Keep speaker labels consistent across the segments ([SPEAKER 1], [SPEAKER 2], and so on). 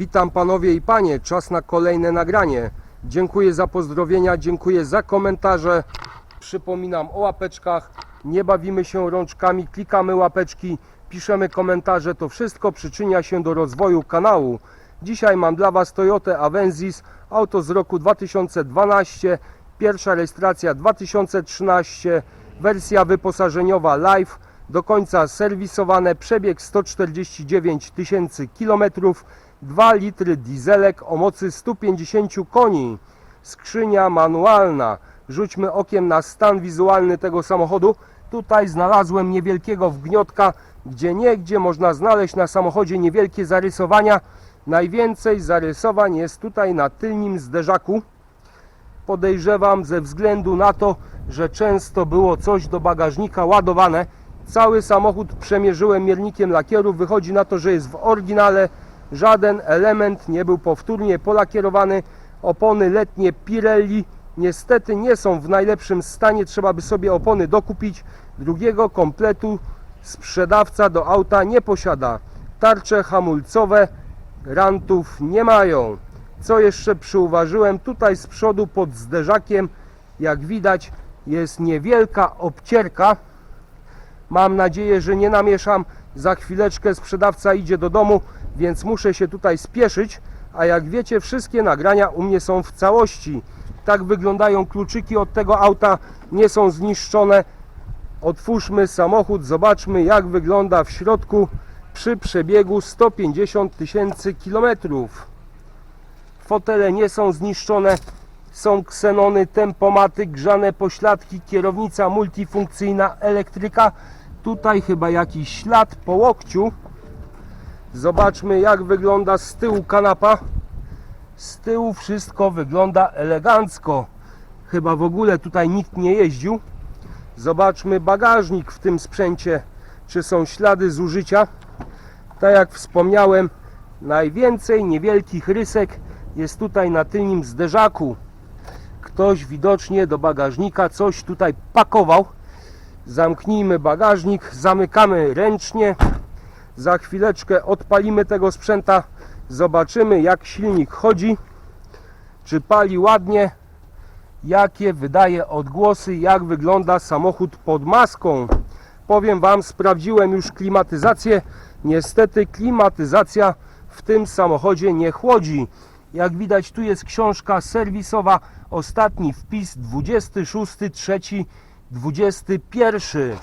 [SPEAKER 1] Witam panowie i panie, czas na kolejne nagranie. Dziękuję za pozdrowienia, dziękuję za komentarze. Przypominam o łapeczkach. Nie bawimy się rączkami, klikamy łapeczki, piszemy komentarze. To wszystko przyczynia się do rozwoju kanału. Dzisiaj mam dla Was Toyota Avensis, auto z roku 2012, pierwsza rejestracja 2013, wersja wyposażeniowa Live, do końca serwisowane, przebieg 149 tysięcy kilometrów, 2 litry dieselek o mocy 150 koni, skrzynia manualna. Rzućmy okiem na stan wizualny tego samochodu. Tutaj znalazłem niewielkiego wgniotka, gdzie niegdzie można znaleźć na samochodzie niewielkie zarysowania. Najwięcej zarysowań jest tutaj na tylnym zderzaku. Podejrzewam ze względu na to, że często było coś do bagażnika ładowane. Cały samochód przemierzyłem miernikiem lakieru. Wychodzi na to, że jest w oryginale. Żaden element nie był powtórnie polakierowany. Opony letnie Pirelli niestety nie są w najlepszym stanie. Trzeba by sobie opony dokupić. Drugiego kompletu sprzedawca do auta nie posiada. Tarcze hamulcowe rantów nie mają. Co jeszcze przyuważyłem? Tutaj z przodu pod zderzakiem, jak widać, jest niewielka obcierka. Mam nadzieję, że nie namieszam. Za chwileczkę sprzedawca idzie do domu, więc muszę się tutaj spieszyć. A jak wiecie, wszystkie nagrania u mnie są w całości. Tak wyglądają kluczyki od tego auta, nie są zniszczone. Otwórzmy samochód, zobaczmy jak wygląda w środku przy przebiegu 150 tysięcy kilometrów. Fotele nie są zniszczone, są ksenony, tempomaty, grzane pośladki, kierownica multifunkcyjna, elektryka. Tutaj chyba jakiś ślad po łokciu. Zobaczmy jak wygląda z tyłu kanapa. Z tyłu wszystko wygląda elegancko. Chyba w ogóle tutaj nikt nie jeździł. Zobaczmy bagażnik w tym sprzęcie, czy są ślady zużycia. Tak jak wspomniałem, najwięcej niewielkich rysek jest tutaj na tylnym zderzaku. Ktoś widocznie do bagażnika coś tutaj pakował. Zamknijmy bagażnik, zamykamy ręcznie. Za chwileczkę odpalimy tego sprzęta. Zobaczymy jak silnik chodzi. Czy pali ładnie. Jakie wydaje odgłosy, jak wygląda samochód pod maską. Powiem Wam, sprawdziłem już klimatyzację. Niestety klimatyzacja w tym samochodzie nie chłodzi. Jak widać tu jest książka serwisowa. Ostatni wpis 26.3.21.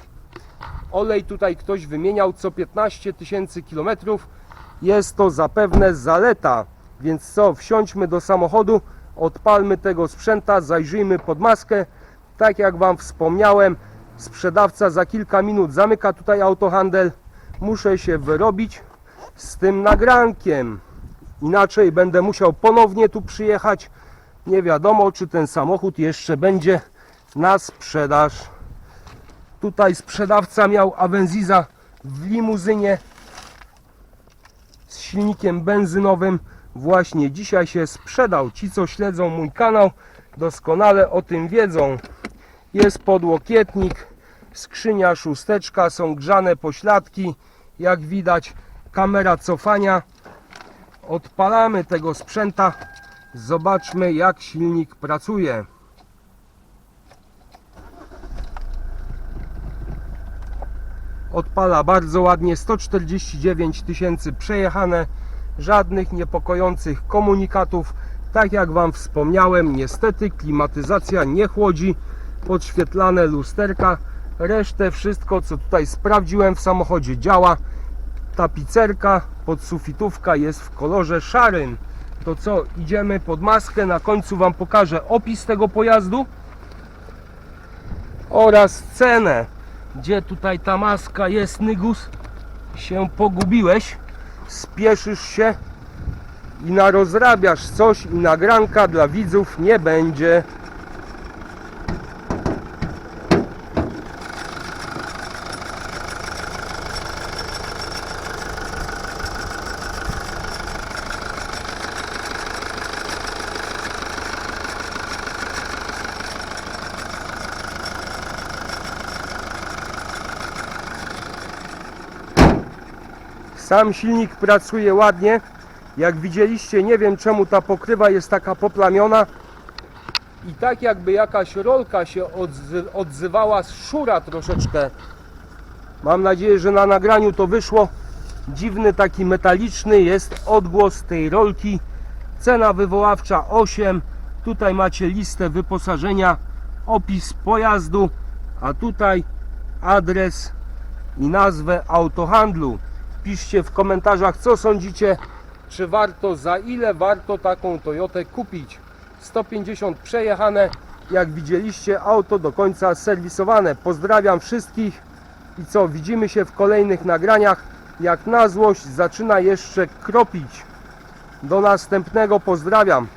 [SPEAKER 1] Olej tutaj ktoś wymieniał co 15 tysięcy kilometrów. Jest to zapewne zaleta. Więc co, wsiądźmy do samochodu, odpalmy tego sprzęta, zajrzyjmy pod maskę. Tak jak Wam wspomniałem, sprzedawca za kilka minut zamyka tutaj autohandel. Muszę się wyrobić z tym nagrankiem. Inaczej będę musiał ponownie tu przyjechać. Nie wiadomo, czy ten samochód jeszcze będzie na sprzedaż. Tutaj sprzedawca miał Avenzisa w limuzynie z silnikiem benzynowym. Właśnie dzisiaj się sprzedał. Ci, co śledzą mój kanał, doskonale o tym wiedzą. Jest podłokietnik, skrzynia szósteczka, są grzane pośladki. Jak widać, kamera cofania. Odpalamy tego sprzęta. Zobaczmy, jak silnik pracuje. Odpala bardzo ładnie, 149 tysięcy przejechane, żadnych niepokojących komunikatów. Tak jak Wam wspomniałem, niestety klimatyzacja nie chłodzi, podświetlane lusterka, resztę wszystko co tutaj sprawdziłem w samochodzie działa. Tapicerka, podsufitówka jest w kolorze szarym. To co, idziemy pod maskę, na końcu Wam pokażę opis tego pojazdu oraz cenę. Gdzie tutaj ta maska jest, Nygus? Się pogubiłeś, spieszysz się i narozrabiasz coś i nagranka dla widzów nie będzie. Sam silnik pracuje ładnie. Jak widzieliście, nie wiem czemu ta pokrywa jest taka poplamiona. I tak jakby jakaś rolka się odzy- odzywała z szura troszeczkę. Mam nadzieję, że na nagraniu to wyszło. Dziwny taki metaliczny jest odgłos tej rolki. Cena wywoławcza 8. Tutaj macie listę wyposażenia, opis pojazdu, a tutaj adres i nazwę autohandlu. Piszcie w komentarzach, co sądzicie, czy warto, za ile warto taką Toyotę kupić. 150 przejechane, jak widzieliście, auto do końca serwisowane. Pozdrawiam wszystkich i co, widzimy się w kolejnych nagraniach. Jak na złość zaczyna jeszcze kropić. Do następnego, pozdrawiam.